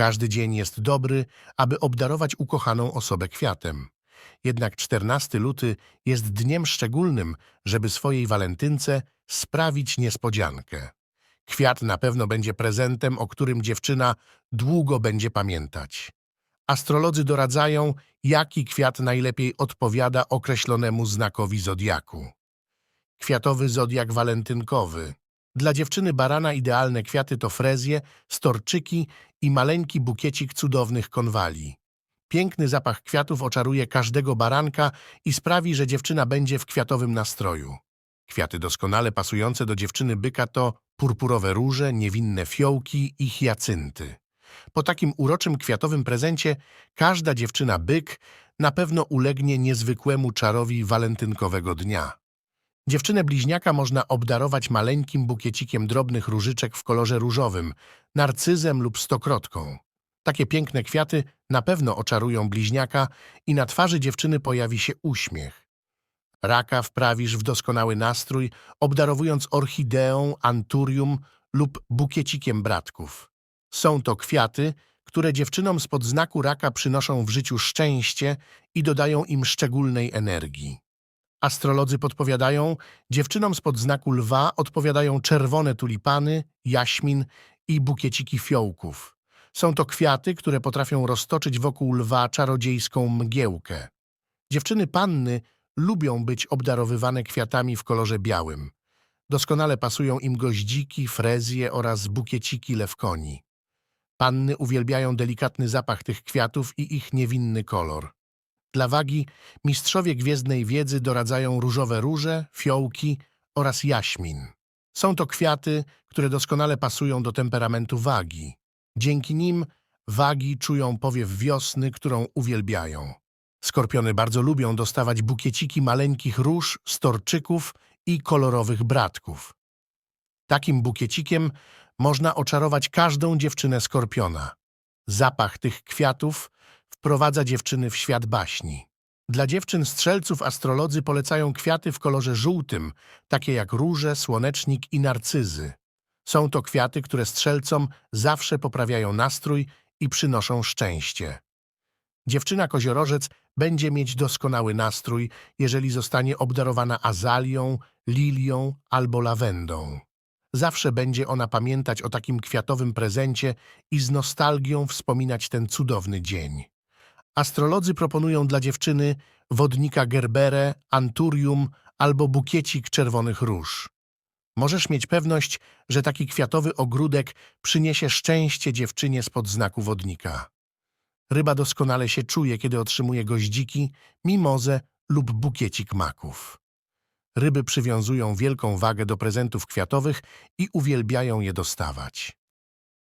Każdy dzień jest dobry, aby obdarować ukochaną osobę kwiatem. Jednak 14 luty jest dniem szczególnym, żeby swojej walentynce sprawić niespodziankę. Kwiat na pewno będzie prezentem, o którym dziewczyna długo będzie pamiętać. Astrolodzy doradzają, jaki kwiat najlepiej odpowiada określonemu znakowi zodiaku. Kwiatowy zodiak walentynkowy. Dla dziewczyny barana idealne kwiaty to frezje, storczyki i maleńki bukiecik cudownych konwali. Piękny zapach kwiatów oczaruje każdego baranka i sprawi, że dziewczyna będzie w kwiatowym nastroju. Kwiaty doskonale pasujące do dziewczyny byka to purpurowe róże, niewinne fiołki i hiacynty. Po takim uroczym kwiatowym prezencie każda dziewczyna byk na pewno ulegnie niezwykłemu czarowi walentynkowego dnia. Dziewczynę bliźniaka można obdarować maleńkim bukiecikiem drobnych różyczek w kolorze różowym, narcyzem lub stokrotką. Takie piękne kwiaty na pewno oczarują bliźniaka i na twarzy dziewczyny pojawi się uśmiech. Raka wprawisz w doskonały nastrój, obdarowując orchideą, anturium lub bukiecikiem bratków. Są to kwiaty, które dziewczynom spod znaku raka przynoszą w życiu szczęście i dodają im szczególnej energii. Astrolodzy podpowiadają, dziewczynom spod znaku lwa odpowiadają czerwone tulipany, jaśmin i bukieciki fiołków. Są to kwiaty, które potrafią roztoczyć wokół lwa czarodziejską mgiełkę. Dziewczyny panny lubią być obdarowywane kwiatami w kolorze białym. Doskonale pasują im goździki, frezje oraz bukieciki lewkoni. Panny uwielbiają delikatny zapach tych kwiatów i ich niewinny kolor. Dla wagi mistrzowie gwiezdnej wiedzy doradzają różowe róże, fiołki oraz jaśmin. Są to kwiaty, które doskonale pasują do temperamentu wagi. Dzięki nim wagi czują powiew wiosny, którą uwielbiają. Skorpiony bardzo lubią dostawać bukieciki maleńkich róż, storczyków i kolorowych bratków. Takim bukiecikiem można oczarować każdą dziewczynę skorpiona. Zapach tych kwiatów wprowadza dziewczyny w świat baśni. Dla dziewczyn strzelców astrolodzy polecają kwiaty w kolorze żółtym, takie jak róże, słonecznik i narcyzy. Są to kwiaty, które strzelcom zawsze poprawiają nastrój i przynoszą szczęście. Dziewczyna koziorożec będzie mieć doskonały nastrój, jeżeli zostanie obdarowana azalią, lilią albo lawendą. Zawsze będzie ona pamiętać o takim kwiatowym prezencie i z nostalgią wspominać ten cudowny dzień. Astrolodzy proponują dla dziewczyny wodnika gerbere, anturium albo bukiecik czerwonych róż. Możesz mieć pewność, że taki kwiatowy ogródek przyniesie szczęście dziewczynie spod znaku wodnika. Ryba doskonale się czuje, kiedy otrzymuje goździki, mimozę lub bukiecik maków. Ryby przywiązują wielką wagę do prezentów kwiatowych i uwielbiają je dostawać.